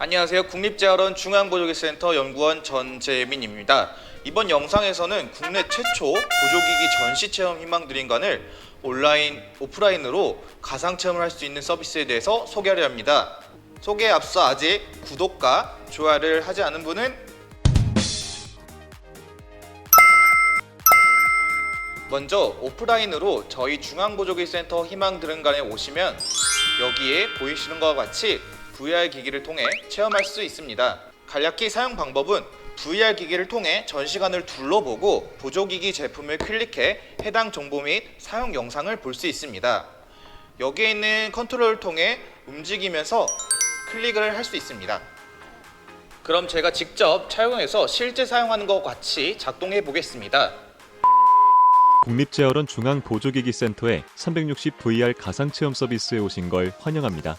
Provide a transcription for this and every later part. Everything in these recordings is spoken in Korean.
안녕하세요. 국립재활원 중앙보조기센터 연구원 전재민입니다. 이번 영상에서는 국내 최초 보조기기 전시 체험 희망 드림관을 온라인, 오프라인으로 가상 체험을 할 수 있는 서비스에 대해서 소개하려 합니다. 소개에 앞서 아직 구독과 좋아요를 하지 않은 분은 먼저 오프라인으로 저희 중앙보조기센터 희망 드림관에 오시면 여기에 보이시는 것과 같이 VR 기기를 통해 체험할 수 있습니다. 간략히 사용 방법은 VR 기기를 통해 전시관을 둘러보고 보조기기 제품을 클릭해 해당 정보 및 사용 영상을 볼 수 있습니다. 여기에 있는 컨트롤을 통해 움직이면서 클릭을 할 수 있습니다. 그럼 제가 직접 착용해서 실제 사용하는 것과 같이 작동해 보겠습니다. 국립재활원 중앙보조기기센터의 360VR 가상체험 서비스에 오신 걸 환영합니다.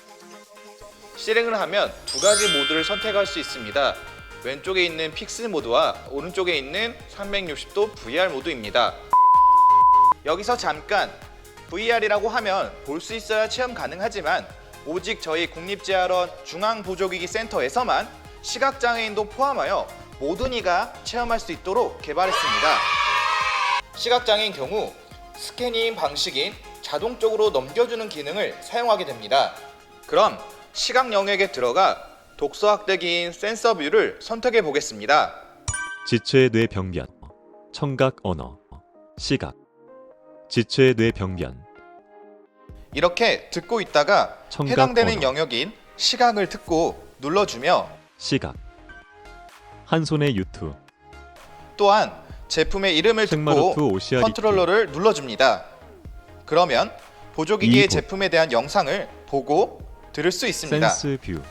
실행을 하면 두 가지 모드를 선택할 수 있습니다. 왼쪽에 있는 픽스 모드와 오른쪽에 있는 360도 VR 모드입니다. 여기서 잠깐 VR이라고 하면 볼 수 있어야 체험 가능하지만 오직 저희 국립재활원 중앙보조기기 센터에서만 시각장애인도 포함하여 모든 이가 체험할 수 있도록 개발했습니다. 시각장애인 경우 스캐닝 방식인 자동적으로 넘겨주는 기능을 사용하게 됩니다. 그럼 시각 영역에 들어가 독서 확대기인 센서 뷰를 선택해 보겠습니다. 지체의 뇌 병변, 청각 언어, 시각, 지체의 뇌 병변, 이렇게 듣고 있다가 청각 해당되는 언어. 영역인 시각을 듣고 눌러주며 시각, 한 손의 유투, 또한 제품의 이름을 듣고 컨트롤러를 눌러줍니다. 그러면 보조기기의 이곳. 제품에 대한 영상을 보고 들을 수 있습니다. 센스 뷰.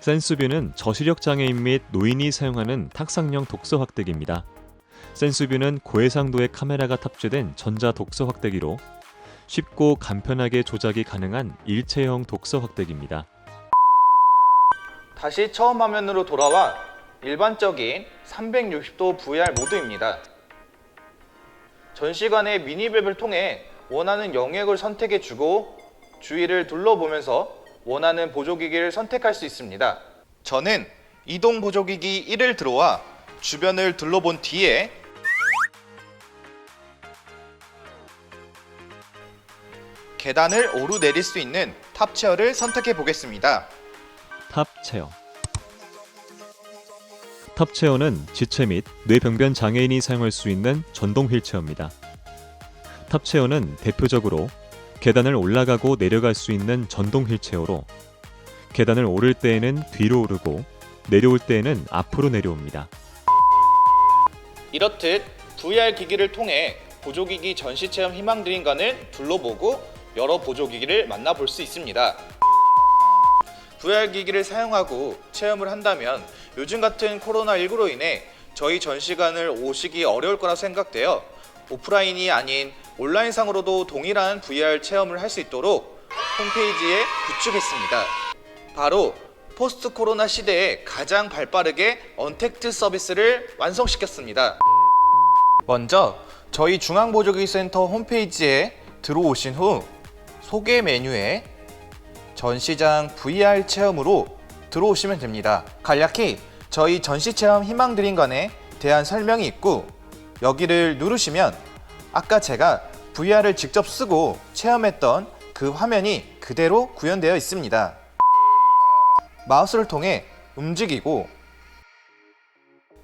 센스 뷰는 저시력 장애인 및 노인이 사용하는 탁상형 독서 확대기입니다. 센스 뷰는 고해상도의 카메라가 탑재된 전자 독서 확대기로 쉽고 간편하게 조작이 가능한 일체형 독서 확대기입니다. 다시 처음 화면으로 돌아와 일반적인 360도 VR 모드입니다. 전시관의 미니맵을 통해 원하는 영역을 선택해 주고 주위를 둘러보면서 원하는 보조기기를 선택할 수 있습니다. 저는 이동 보조기기 1을 들어와 주변을 둘러본 뒤에 계단을 오르내릴 수 있는 탑체어를 선택해 보겠습니다. 탑 체어. 탑 체어는 지체 및 뇌병변 장애인이 사용할 수 있는 전동 휠체어입니다. 탑 체어는 대표적으로 계단을 올라가고 내려갈 수 있는 전동 휠체어로 계단을 오를 때에는 뒤로 오르고 내려올 때에는 앞으로 내려옵니다. 이렇듯 VR 기기를 통해 보조기기 전시체험 희망드림관을 둘러보고 여러 보조기기를 만나볼 수 있습니다. VR 기기를 사용하고 체험을 한다면 요즘 같은 코로나19로 인해 저희 전시관을 오시기 어려울 거라 생각되어 오프라인이 아닌 온라인상으로도 동일한 VR 체험을 할 수 있도록 홈페이지에 구축했습니다. 바로 포스트 코로나 시대에 가장 발빠르게 언택트 서비스를 완성시켰습니다. 먼저 저희 중앙보조기센터 홈페이지에 들어오신 후 소개 메뉴에 전시장 VR 체험으로 들어오시면 됩니다. 간략히 저희 전시 체험 희망드림관에 대한 설명이 있고 여기를 누르시면 아까 제가 VR을 직접 쓰고 체험했던 그 화면이 그대로 구현되어 있습니다. 마우스를 통해 움직이고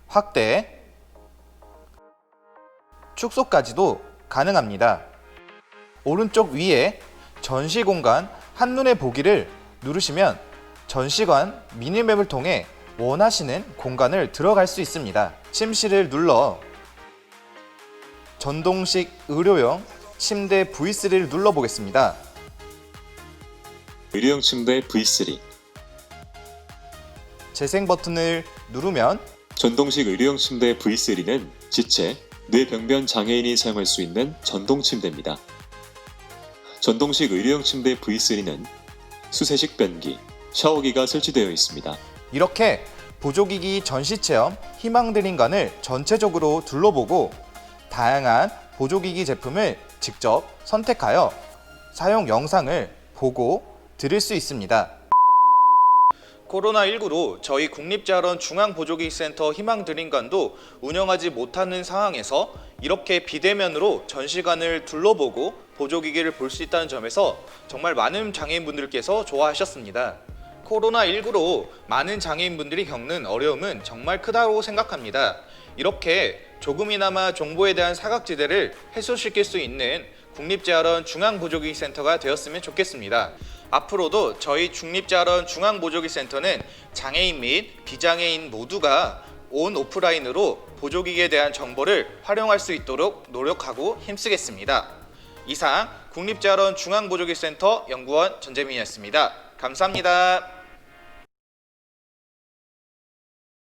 확대, 축소까지도 가능합니다. 오른쪽 위에 전시 공간 한눈에 보기를 누르시면 전시관 미니맵을 통해 원하시는 공간을 들어갈 수 있습니다. 침실을 눌러 전동식 의료용 침대 V3를 눌러 보겠습니다. 의료용 침대 V3, 재생 버튼을 누르면 전동식 의료용 침대 V3는 지체, 뇌병변 장애인이 사용할 수 있는 전동 침대입니다. 전동식 의료용 침대 V3는 수세식 변기, 샤워기가 설치되어 있습니다. 이렇게 보조기기 전시 체험 희망드림관을 전체적으로 둘러보고 다양한 보조기기 제품을 직접 선택하여 사용 영상을 보고 들을 수 있습니다. 코로나19로 저희 국립자원 중앙보조기센터 희망드림관도 운영하지 못하는 상황에서 이렇게 비대면으로 전시관을 둘러보고 보조기기를 볼 수 있다는 점에서 정말 많은 장애인분들께서 좋아하셨습니다. 코로나19로 많은 장애인분들이 겪는 어려움은 정말 크다고 생각합니다. 이렇게 조금이나마 정보에 대한 사각지대를 해소시킬 수 있는 국립재활원 중앙보조기센터가 되었으면 좋겠습니다. 앞으로도 저희 중립재활원 중앙보조기센터는 장애인 및 비장애인 모두가 온 오프라인으로 보조기기에 대한 정보를 활용할 수 있도록 노력하고 힘쓰겠습니다. 이상 국립재활원 중앙보조기센터 연구원 전재민이었습니다. 감사합니다.